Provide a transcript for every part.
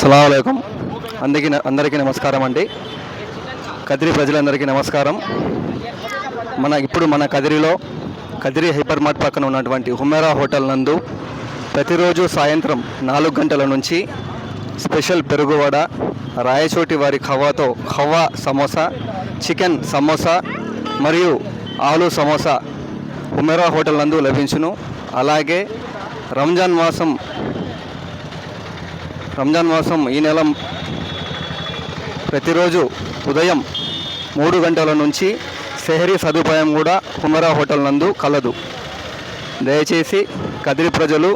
సలాంకం అందరికీ అందరికీ నమస్కారం అండి. కదిరి ప్రజలందరికీ నమస్కారం. మన ఇప్పుడు మన కదిరిలో కదిరి హైపర్ మార్ట్ పక్కన ఉన్నటువంటి హుమేరా హోటల్ నందు ప్రతిరోజు సాయంత్రం నాలుగు గంటల నుంచి స్పెషల్ పెరుగువడ రాయచోటి వారి ఖవాతో ఖవా సమోసా చికెన్ సమోసా మరియు ఆలు సమోసా హుమేరా హోటల్ నందు లభించును. అలాగే రంజాన్ మాసం రంజాన్ మాసం ఈ నెల ప్రతిరోజు ఉదయం మూడు గంటల నుంచి సెహరీ సదుపాయం కూడా హుమరా హోటల్ నందు కలదు. దయచేసి కదిరి ప్రజలు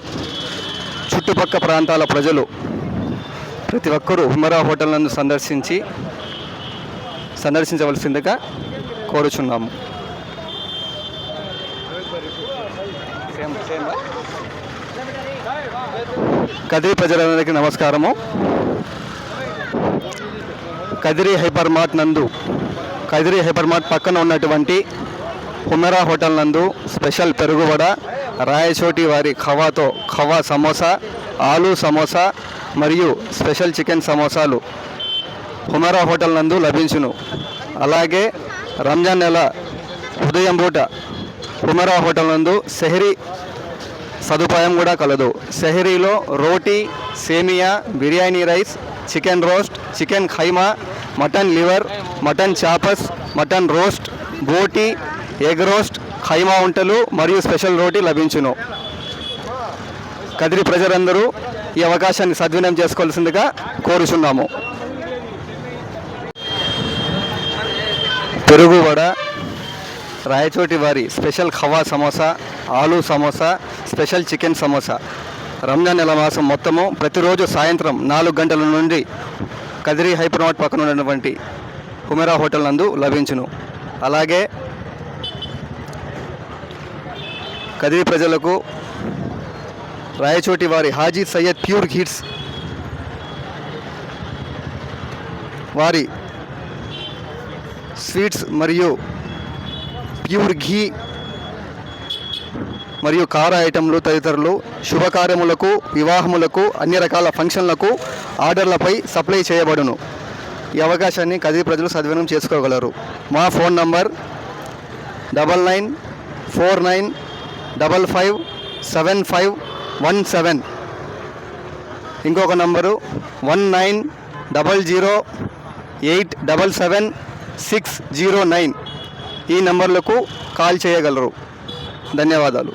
చుట్టుపక్క ప్రాంతాల ప్రజలు ప్రతి ఒక్కరూ హుమరా హోటల్ నందు సందర్శించి సందర్శించవలసిందిగా కోరుచున్నాము. కదిరి ప్రజలందరికీ నమస్కారము. కదిరి హైపర్ మార్ట్ నందు కదిరి హైపర్ మార్ట్ పక్కన ఉన్నటువంటి హుమెరా హోటల్ నందు స్పెషల్ పెరుగువడ రాయచోటి వారి ఖవాతో ఖవా సమోసా ఆలు సమోసా మరియు స్పెషల్ చికెన్ సమోసాలు హుమెరా హోటల్ నందు లభించును. అలాగే రంజాన్ నెల ఉదయం పూట హుమెరా హోటల్ నందు సెహరీ సదుపాయం కూడా కలదు. సెహరీలో రోటీ సేమియా biryani rice chicken roast chicken keema mutton liver mutton chops mutton roast boti egg roast keema వంటలు మరియు స్పెషల్ రోటీ లభించును. కదిరి ప్రజలందరూ ఈ అవకాశాన్ని సద్వినియోగం చేసుకోవాల్సిందిగా కోరుచున్నాము. పెరుగు వడ రాయచోటి వారి స్పెషల్ ఖవా సమోసా ఆలు సమోసా స్పెషల్ చికెన్ సమోసా. రంజాన్ నెల మాసం మొత్తము ప్రతిరోజు సాయంత్రం నాలుగు గంటల నుండి కదిరి హైపర్ పక్కన ఉన్నటువంటి హుమెరా హోటల్ నందు లభించును. అలాగే కదిరి ప్రజలకు రాయచోటి వారి హాజీ సయ్యద్ ప్యూర్ హీట్స్ వారి స్వీట్స్ మరియు ప్యూర్ ఘీ మరియు కార ఐటెంలు తదితరులు శుభకార్యములకు వివాహములకు అన్ని రకాల ఫంక్షన్లకు ఆర్డర్లపై సప్లై చేయబడును. ఈ అవకాశాన్ని కది ప్రజలు సద్వినియోగం చేసుకోగలరు. మా phone number double nine four nine double five seven five one seven. ఇంకొక number one nine double zero eight double seven six zero nine. ఈ నంబర్లకు కాల్ చేయగలరు. ధన్యవాదాలు.